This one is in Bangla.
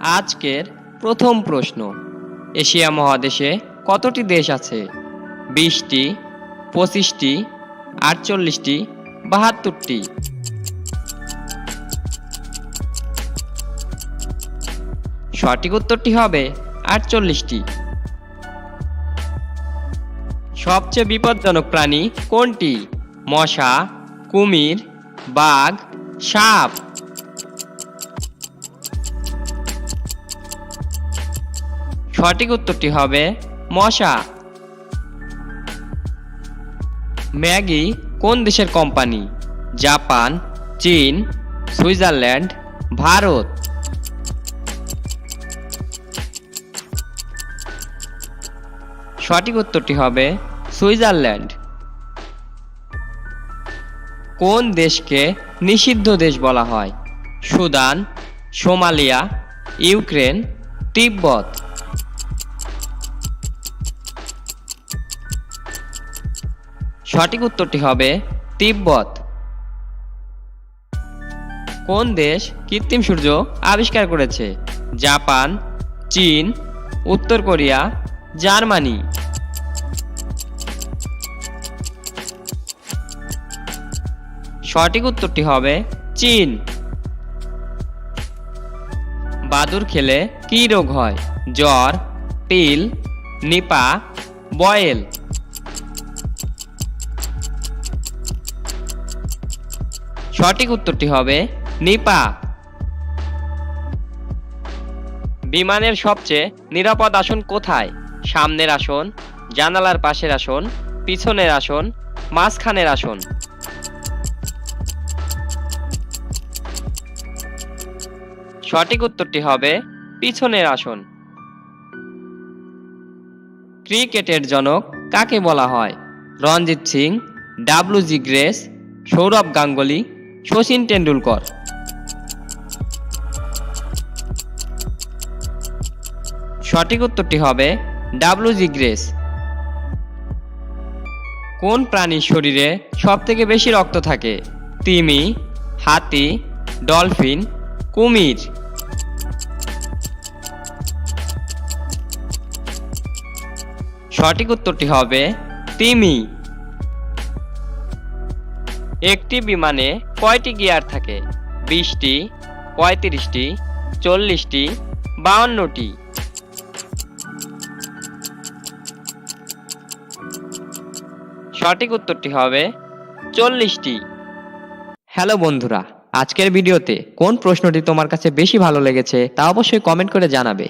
আজকের প্রথম প্রশ্ন। এশিয়া মহাদেশে কতটি দেশ আছে? বিশটি, পঁচিশটি, আটচল্লিশটি, বাহাত্তরটি। সঠিক উত্তরটি হবে আটচল্লিশটি। সবচেয়ে বিপজ্জনক প্রাণী কোনটি? মশা, কুমির, বাঘ, সাপ। সঠিক উত্তরটি হবে মশা। ম্যাগি কোন দেশের কোম্পানি? জাপান, চীন, সুইজারল্যান্ড, ভারত। সঠিক উত্তরটি হবে সুইজারল্যান্ড। কোন দেশকে নিষিদ্ধ দেশ বলা হয়? সুদান, সোমালিয়া, ইউক্রেন, তিব্বত। সঠিক উত্তরটি হবে তিব্বত। কোন দেশ কৃত্রিম সূর্য আবিষ্কার করেছে? জাপান, চীন, উত্তর কোরিয়া, জার্মানি। সঠিক উত্তরটি হবে চীন। বাদুর খেলে কি রোগ হয়? জ্বর, পিল, নিপা, বয়েল। সঠিক উত্তরটি হবে নিপা। বিমানের সবচেয়ে নিরাপদ আসন কোথায়? সামনের আসন, জানালার পাশের আসন, পিছনের আসন, মাঝখানের আসন। সঠিক উত্তরটি হবে পিছনের আসন। ক্রিকেটের জনক কাকে বলা হয়? Ranjit Singh W G Grace, Sourav Ganguly Sachin Tendulkar সঠিক উত্তরটি হবে ডাব্লু জি গ্রেস। কোন প্রাণীর শরীরে সব থেকে বেশি রক্ত থাকে? তিমি, হাতি, ডলফিন, কুমির। সঠিক উত্তরটি হবে তিমি। একটি বিমানে কয়টি গিয়ার থাকে? বিশটি, পঁয়ত্রিশটি, চল্লিশটি, বাউন্নটি। সঠিক উত্তরটি হবে চল্লিশটি। হ্যালো বন্ধুরা, আজকের ভিডিওতে কোন প্রশ্নটি তোমার কাছে বেশি ভালো লেগেছে তা অবশ্যই কমেন্ট করে জানাবে।